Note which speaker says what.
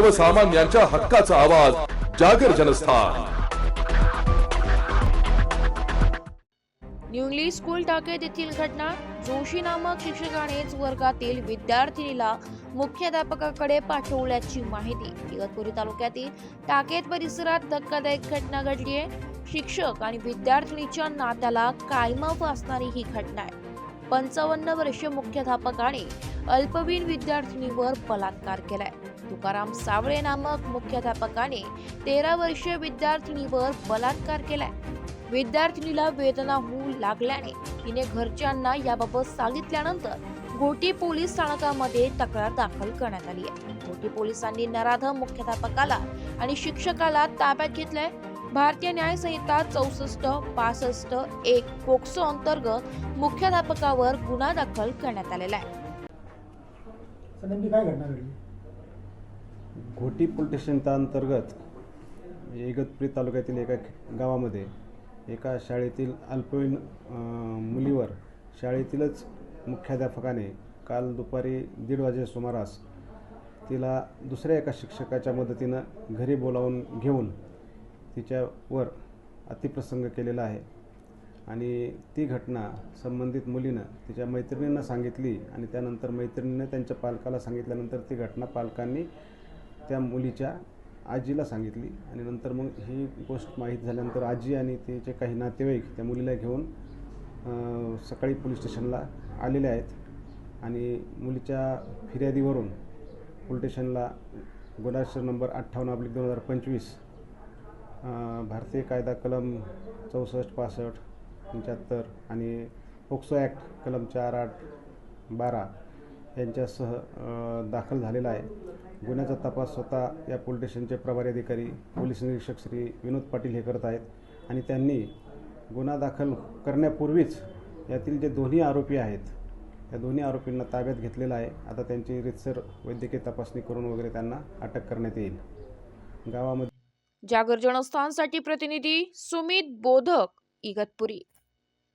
Speaker 1: सर्वसामान्यांच्या हक्काचा आवाज जागर जनस्थान.
Speaker 2: न्यू स्कूल टाकेत येथील घटना जोशी नामक शिक्षकानेच वर्गातील विद्यार्थिनीला मुख्याध्यापकाकडे पाठवल्याची माहिती. इगतपुरी तालुक्यातील टाकेत परिसरात धक्कादायक घटना घडली आहे. शिक्षक आणि विद्यार्थिनीच्या नात्याला कायमाफ असणारी ही घटना आहे. पंचावन्न वर्षीय मुख्याध्यापकाने अल्पवीन विद्यार्थिनीवर बलात्कार केलाय. तुकाराम सावळे नामक मुख्याध्यापकाने तेरा वर्षीय विद्यार्थिनीवर बलात्कार केलाय. विद्यार्थिनीला वेदना होऊ लागल्याने तिने घरच्यांना याबाबत सांगितल्यानंतर गोटी पोलीस स्थानकामध्ये तक्रार दाखल करण्यात आली आहे. गोटी पोलिसांनी नराधम मुख्याध्यापकाला आणि शिक्षकाला ताब्यात घेतलंय. भारतीय न्याय संहिता चौसष्ट पासष्ट एक पोक्सो अंतर्गत मुख्याध्यापकावर गुन्हा दाखल करण्यात आलेला आहे
Speaker 3: तर नेमकी काय घटना घडली
Speaker 4: घोटी पोलीस स्टेशनच्या अंतर्गत इगतपुरी तालुक्यातील एका गावामध्ये एका शाळेतील अल्पवयीन मुलीवर शाळेतीलच मुख्याध्यापकाने काल दुपारी दीड वाजे सुमारास तिला दुसऱ्या एका शिक्षकाच्या मदतीनं घरी बोलावून घेऊन तिच्यावर अतिप्रसंग केलेला आहे आणि ती घटना संबंधित मुलीनं तिच्या मैत्रिणींना सांगितली आणि त्यानंतर मैत्रिणीनं त्यांच्या पालकाला सांगितल्यानंतर ती घटना पालकांनी त्या मुलीच्या आजीला सांगितली आणि नंतर मग ही गोष्ट माहीत झाल्यानंतर आजी आणि तिचे काही नातेवाईक त्या मुलीला घेऊन सकाळी पोलीस स्टेशनला आलेले आहेत आणि मुलीच्या फिर्यादीवरून पोलीस स्टेशनला गुन्हाशर नंबर अठ्ठावन्न अब्लिक दोन हजार पंचवीस भारतीय कायदा कलम चौसष्ट पासष्ट पंच्याहत्तर आणि पोक्सो ॲक्ट कलम चार आठ बारा यांच्यासह दाखल झालेला आहे. गुन्ह्याचा तपास स्वतः या पोलीस स्टेशनचे प्रभारी अधिकारी पोलीस निरीक्षक श्री विनोद पाटील हे करत आहेत आणि त्यांनी गुन्हा दाखल करण्यापूर्वीच यातील जे दोन्ही आरोपी आहेत त्या दोन्ही आरोपींना ताब्यात घेतलेलं आहे. आता त्यांची रितसर वैद्यकीय तपासणी करून वगैरे त्यांना अटक करण्यात येईल. गावामध्ये
Speaker 2: जागर जनस्थानसाठी प्रतिनिधी सुमित बोधक इगतपुरी.